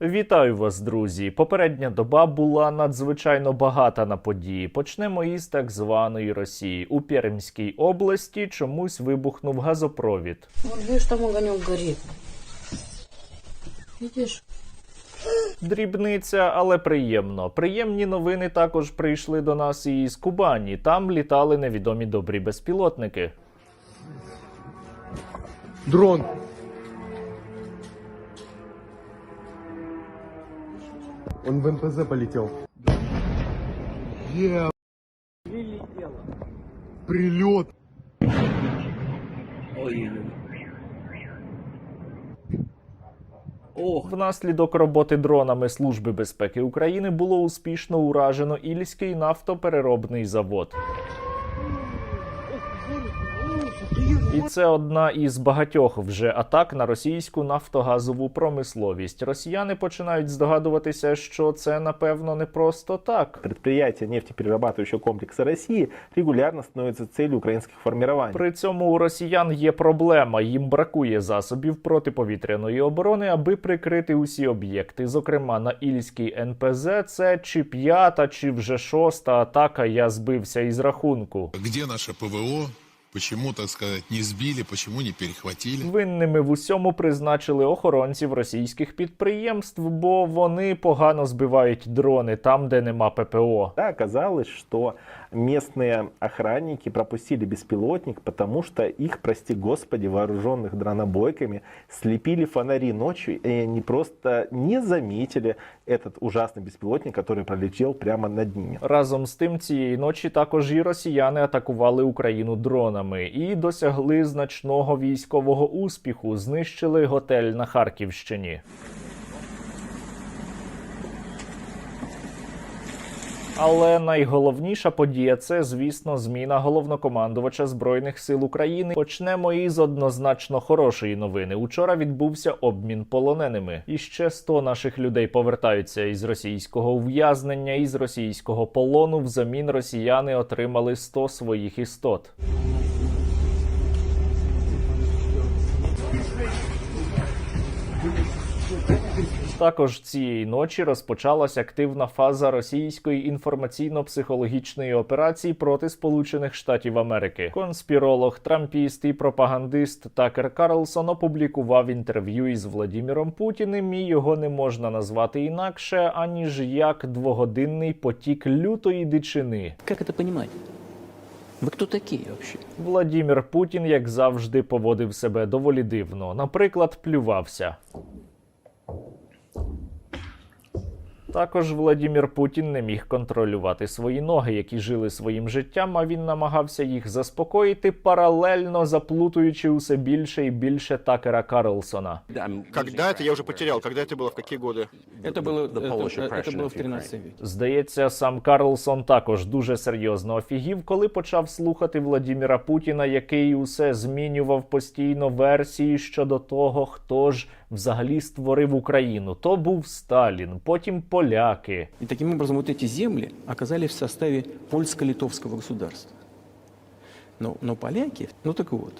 Вітаю вас, друзі! Попередня доба була надзвичайно багата на події. Почнемо із так званої Росії. У Пермській області чомусь вибухнув газопровід. Видишь, там огонек горит. Видишь? Дрібниця, але приємно. Приємні новини також прийшли до нас і з Кубані. Там літали невідомі добрі безпілотники. Дрон. Он в НПЗ полетел. Е, Прилет. Внаслідок роботи дронами Служби безпеки України було успішно уражено Ільський нафтопереробний завод. І це одна із багатьох вже атак на російську нафтогазову промисловість. Росіяни починають здогадуватися, що це напевно не просто так. Предприятия нефтеперерабатывающего комплекса России регулярно становятся целью украинских формирований. При цьому у росіян є проблема. Їм бракує засобів протиповітряної оборони, аби прикрити усі об'єкти. Зокрема, на Ільській НПЗ це чи п'ята, чи вже шоста атака. Я збився із рахунку. Где наше ПВО? Почему, так сказать, не сбили, почему не перехватили? Винними в усьому призначили охоронців російських підприємств, бо вони погано збивають дрони там, де нема ППО. Да, оказалось, что местные охранники пропустили беспилотник, потому что их, прости господи, вооруженных дронобойками, слепили фонари ночью, и они просто не заметили этот ужасный беспилотник, который пролетел прямо над ними. Разом з тим, цієї ночі також і росіяни атакували Україну дронами і досягли значного військового успіху. Знищили готель на Харківщині. Але найголовніша подія це, звісно, зміна головнокомандувача збройних сил України. Почнемо із однозначно хорошої новини. Учора відбувся обмін полоненими, і ще 100 наших людей повертаються із російського ув'язнення, із російського полону. Взамін росіяни отримали 100 своїх істот. Також цієї ночі розпочалась активна фаза російської інформаційно-психологічної операції проти Сполучених Штатів Америки. Конспіролог, трампіст і пропагандист Такер Карлсон опублікував інтерв'ю із Владіміром Путіним. І його не можна назвати інакше аніж як двогодинний потік лютої дичини. Как это понимать? Вы кто такие вообще? Владімір Путін, як завжди, поводив себе доволі дивно. Наприклад, плювався. Також Владімір Путін не міг контролювати свої ноги, які жили своїм життям, а він намагався їх заспокоїти, паралельно заплутуючи усе більше і більше Такера Карлсона. Когда это я уже потерял? Когда это было? В какие годы? Это было, это, это было в 13 веке. Здається, сам Карлсон також дуже серйозно офігів, коли почав слухати Владіміра Путіна, який усе змінював постійно версії щодо того, хто ж взагалі створив Україну. То був Сталін, потім поляки. И таким образом вот эти земли оказались в составе польско-литовского государства. Но, но поляки, ну так вот,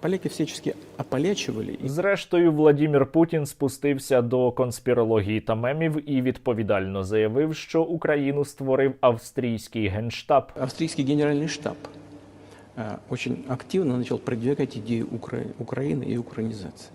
поляки всячески ополячивали и Зрештою, Владімір Путін спустився до конспірології та мемів і відповідально заявив, що Україну створив австрійський генштаб. австрийский генеральный штаб э, очень активно начал продвигать идею Укра- Украины и украинизации.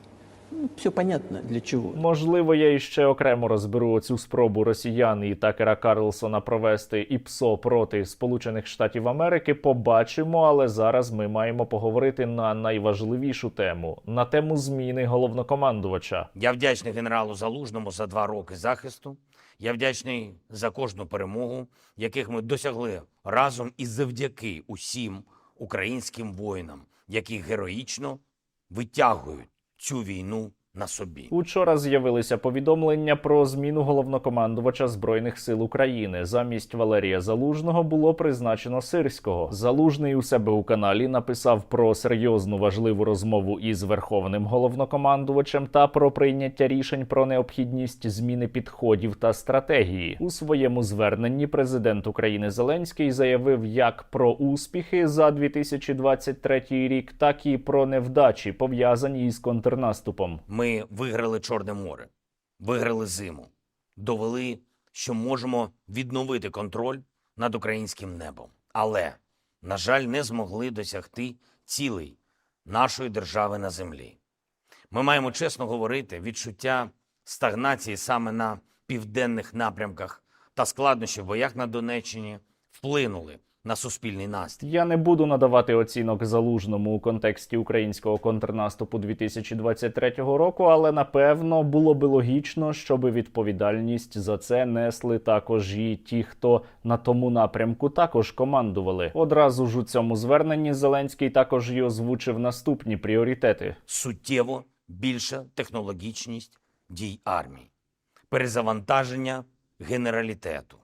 Ну, все понятно для чего. Можливо, я іще окремо розберу цю спробу росіян і Такера Карлсона провести ІПСО проти Сполучених Штатів Америки. Побачимо, але зараз ми маємо поговорити на найважливішу тему на тему зміни головнокомандувача. Я вдячний генералу Залужному за два роки захисту. Я вдячний за кожну перемогу, яких ми досягли разом і завдяки усім українським воїнам, які героїчно витягують цю війну на собі. Учора з'явилися повідомлення про зміну головнокомандувача збройних сил України. Замість Валерія Залужного було призначено Сирського. Залужний у себе у каналі написав про серйозну важливу розмову із верховним головнокомандувачем та про прийняття рішень про необхідність зміни підходів та стратегії. У своєму зверненні президент України Зеленський заявив як про успіхи за 2023 рік, так і про невдачі пов'язані із контрнаступом. Ми виграли Чорне море. виграли зиму, довели, що можемо відновити контроль над українським небом. Але, на жаль, не змогли досягти цілей нашої держави на землі. Ми маємо чесно говорити, відчуття стагнації саме на південних напрямках та складнощі в боях на Донеччині вплинули на суспільний настрій. Я не буду надавати оцінок залужному у контексті українського контрнаступу 2023 року, але напевно було би логічно, щоб відповідальність за це несли також і ті, хто на тому напрямку також командували. Одразу ж у цьому зверненні Зеленський також і озвучив наступні пріоритети. суттєво більша технологічність дій армії, перезавантаження генералітету.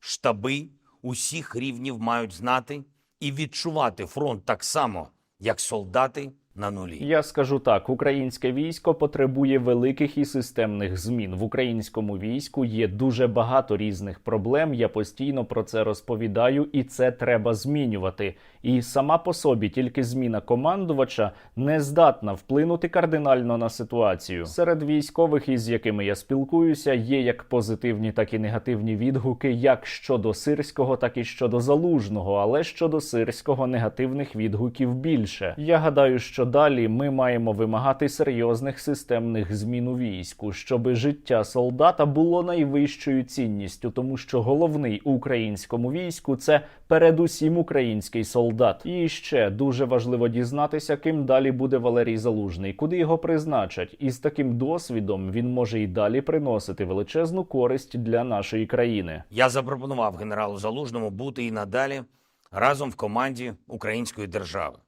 Штаби усіх рівнів мають знати і відчувати фронт так само, як солдати на нулі. Я скажу так: українське військо потребує великих і системних змін. В українському війську є дуже багато різних проблем. Я постійно про це розповідаю, і це треба змінювати. І сама по собі тільки зміна командувача не здатна вплинути кардинально на ситуацію. Серед військових, із якими я спілкуюся, є як позитивні, так і негативні відгуки, як щодо сирського, так і щодо залужного. Але щодо сирського негативних відгуків більше. Я гадаю, що далі ми маємо вимагати серйозних системних змін у війську, щоб життя солдата було найвищою цінністю, тому що головний у українському війську це передусім український солдат. І ще дуже важливо дізнатися, ким далі буде Валерій Залужний, куди його призначать. І з таким досвідом він може і далі приносити величезну користь для нашої країни. Я запропонував генералу Залужному бути і надалі разом в команді української держави.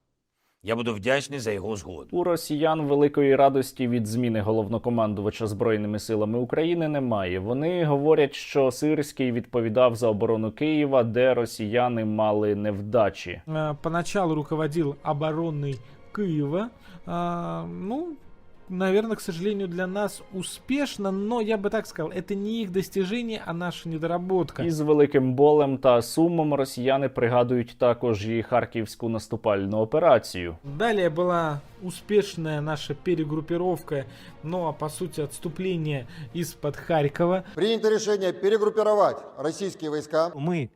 Я буду вдячний за його згоду. У росіян великої радості від зміни головнокомандувача збройними силами України немає. Вони говорять, що Сирський відповідав за оборону Києва, де росіяни мали невдачі. Э, поначалу руководив оборони Києва. А, ну, наверное, к сожалению, для нас успешно, но я бы так сказал, это не их достижение, а наша недоработка. Із великим болем та сумом росіяни пригадують також і харківську наступальну операцію. Далее была успешная наша перегруппировка, ну а по сути отступление из-под Харькова. Принято решение перегруппировать российские войска мы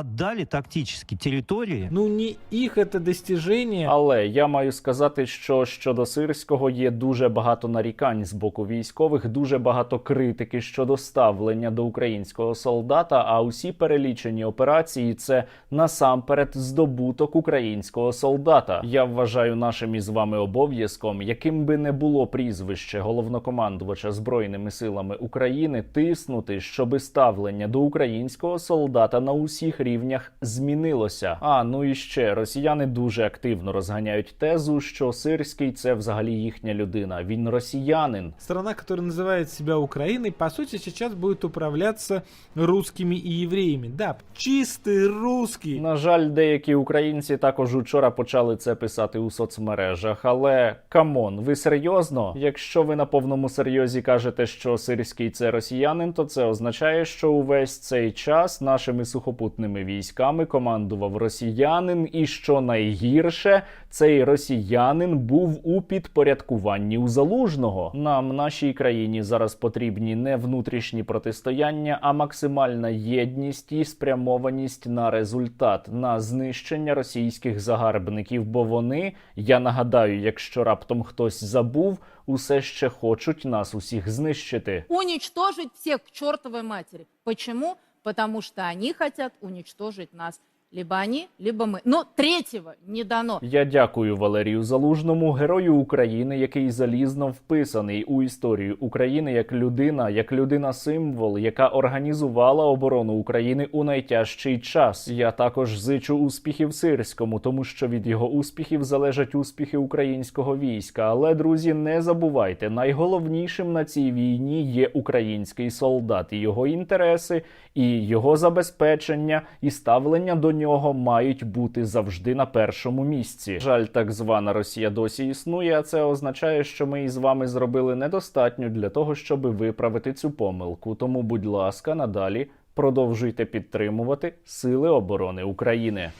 отдали тактически территории, Ну не их это достижение, Але я маю сказати, що щодо сирського є дуже багато нарікань з боку військових, дуже багато критики щодо ставлення до українського солдата. А усі перелічені операції це насамперед здобуток українського солдата. Я вважаю нашим із вами обов'язком, яким би не було прізвище головнокомандувача збройними силами України, тиснути, щоби ставлення до українського солдата на усіх рівнях змінилося. А ну і ще росіяни дуже активно розганяють тезу, що сирський це взагалі їхня людина. Він росіянин. страна, которая называет себя Украиной, по сути сейчас будет управляться русскими и евреями. Да, чистый русский. На жаль, деякі українці також учора почали це писати у соцмережах. Але камон, ви серйозно? Якщо ви на повному серйозі кажете, що сирський це росіянин, то це означає, що увесь цей час нашими сухопутними військами командував росіянин, і що найгірше, цей росіянин був у підпорядкуванні у залужного. Нам нашій країні зараз потрібні не внутрішні протистояння, а максимальна єдність і спрямованість на результат, на знищення російських загарбників. Бо вони, я нагадаю, якщо раптом хтось забув, усе ще хочуть нас усіх знищити. уничтожить всех к чертовой матери. Почему? Потому что они хотят уничтожить нас. Либо они, либо мы. Но третьего не дано. Я дякую Валерію Залужному, герою України, який залізно вписаний у історію України як людина, як людина-символ, яка організувала оборону України у найтяжчий час. Я також зичу успіхів сирському, тому що від його успіхів залежать успіхи українського війська. Але друзі, не забувайте, найголовнішим на цій війні є український солдат і його інтереси, і його забезпечення, і ставлення до нього мають бути завжди на першому місці. Жаль, так звана Росія досі існує. А це означає, що ми із вами зробили недостатньо для того, щоб виправити цю помилку. Тому, будь ласка, надалі продовжуйте підтримувати Сили оборони України.